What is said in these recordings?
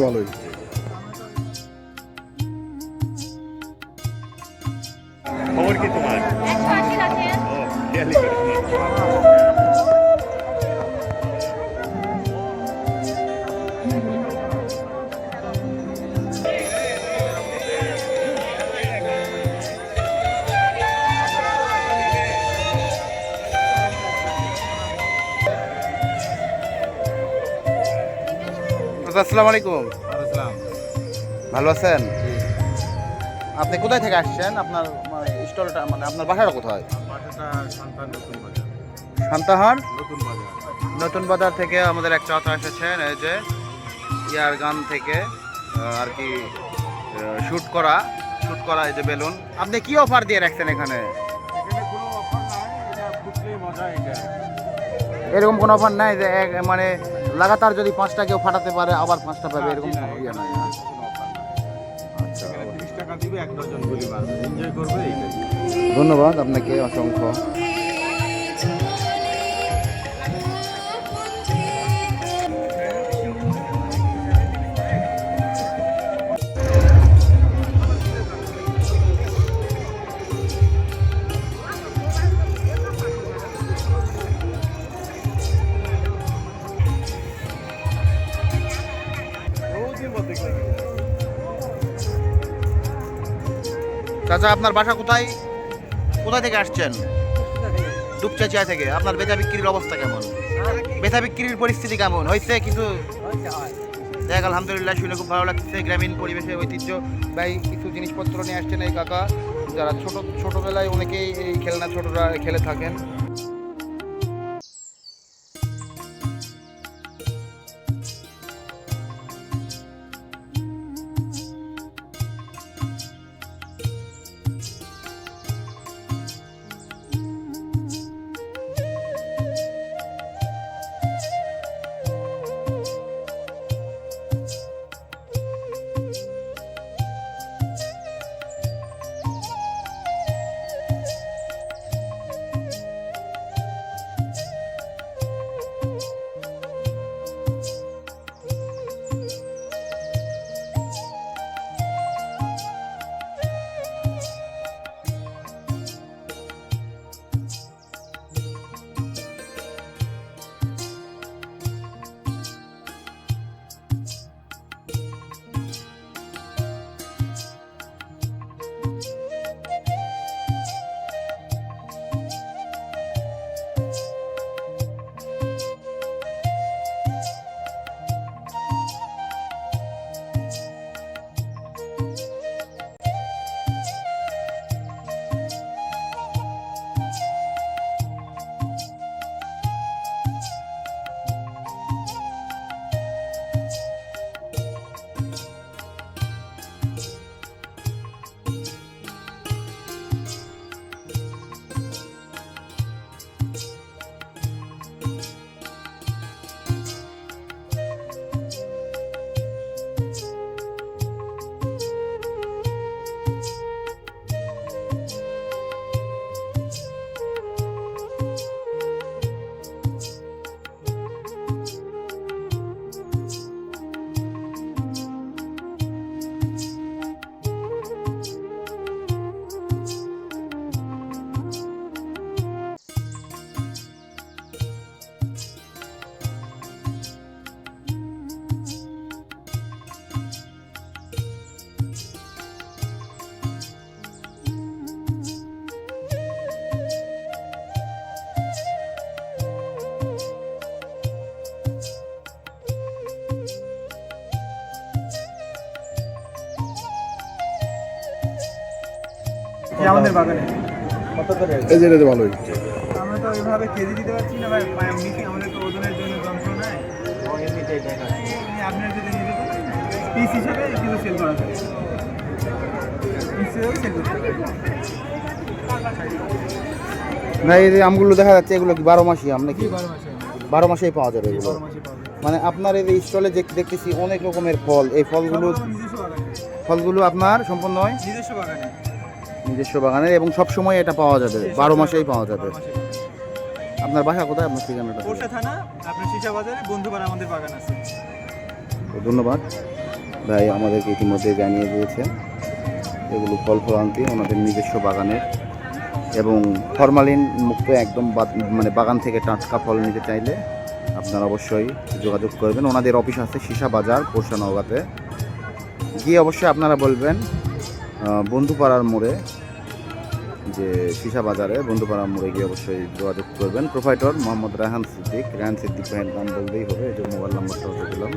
ভালোই। খবর কি তোমার? আচ্ছা, আসসালামু আলাইকুম। ভালো আছেন? আপনি কোথায় থেকে আসছেন? আপনার মানে স্টলটা মানে আপনার বাসাটা কোথায়? শান্তাহার? নতুন বাজার। থেকে আমাদের এক চাচা এসেছেন এই যে ইয়ার গান থেকে আর কি শ্যুট করা শ্যুট করা এই যে বেলুন। আপনি কি অফার দিয়ে রাখছেন এখানে? এরকম কোনো অফার নাই যে মানে লাগাতার যদি পাঁচটা কেউ ফাটাতে পারে আবার পাঁচটা পাবে এরকম ইয়ে ধন্যবাদ আপনাকে অসংখ্য। চাচা, আপনার বাসা কোথায়? কোথায় থেকে আসছেন? দুপচাচিয়া থেকে। আপনার বেচা বিক্রির অবস্থা কেমন? বেচা বিক্রির পরিস্থিতি কেমন? হয়েছে কিছু? দেখ, আলহামদুলিল্লাহ, শুনে খুব ভালো লাগছে। গ্রামীণ পরিবেশে ঐতিহ্য। ভাই, কিছু জিনিসপত্র নিয়ে আসছেন এই কাকা। যারা ছোট, ছোটোবেলায় অনেকেই এই খেলনা ছোটরা খেলে থাকেন। আমাদের বাগানে। এই যে এটা ভালোই। আমরা তো ওইভাবে কেজি দিতে পারছি না ভাই। আমাদের তো ওজনের জন্য যন্ত্র নাই। আপনার যদি নিতে পিস হিসাবে কিন্তু সেল করা যায়। না এই যে আমগুলো দেখা যাচ্ছে এগুলো কি বারো মাসি আম নাকি? বারো মাসেই পাওয়া যাবে এগুলো। মানে আপনার এই স্টলে যে দেখতেছি অনেক রকমের ফল। এই ফলগুলো ফলগুলো আপনার সম্পূর্ণ নিজস্ব বাগানে। নিজস্ব বাগানের এবং সব সময় এটা পাওয়া যাবে বারো মাসেই পাওয়া যাবে। আপনার বাসা কোথায়? আপনার ঠিকানাটা? থানা আপনার বাজারে বন্ধুপাড়া আমাদের বাগান আছে। ধন্যবাদ। ভাই আমাদেরকে ইতিমধ্যে জানিয়ে দিয়েছেন এগুলো ফল ফলান্তি ওনাদের নিজস্ব বাগানের এবং ফরমালিন মুক্ত একদম মানে বাগান থেকে টাটকা ফল নিতে চাইলে আপনারা অবশ্যই যোগাযোগ করবেন। ওনাদের অফিস আছে সীসা বাজার পোষা নওগাঁতে। গিয়ে অবশ্যই আপনারা বলবেন বন্ধুপাড়ার মোড়ে, যে সীসা বাজারে, বন্ধুপাড়ার মোড়ে গিয়ে অবশ্যই যোগাযোগ করবেন। প্রোভাইডর মোহাম্মদ রাহান সিদ্দিক। রাহান সিদ্দিক ভাইয়ের নাম বললেই হবে, এই যে মোবাইল নাম্বারটা দিলাম।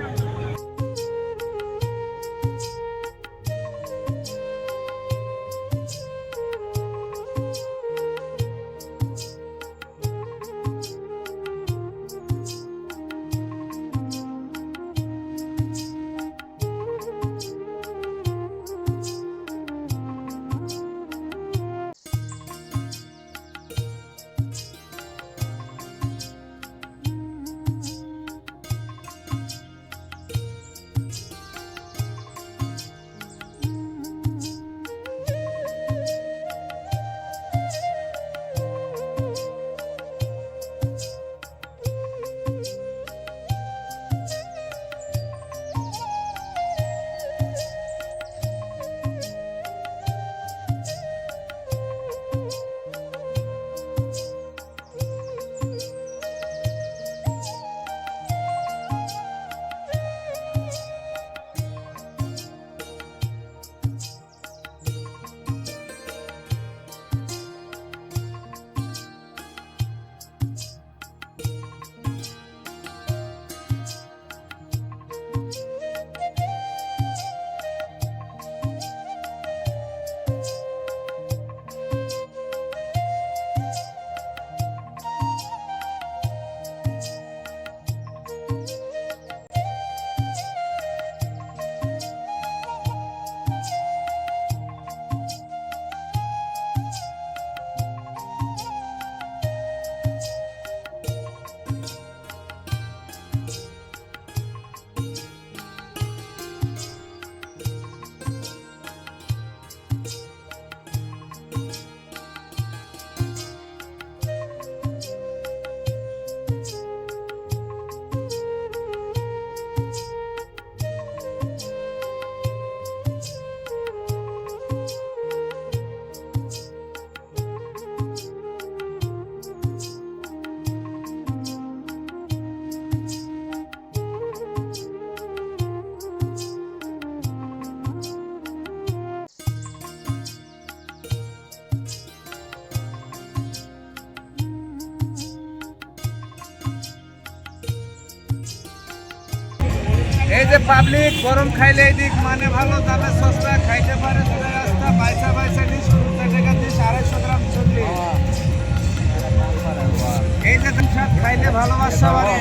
এই যে পাবলিক গরম খাইলে এই দিক মানে ভালো দামে সস্তা খাইতে পারে রাস্তা। বাইসা নিস কুড়ি টাকা দিস আড়াইশো গ্রাম চল্লিশ। এই যে তুমি খাইলে ভালোবাসা বাড়ে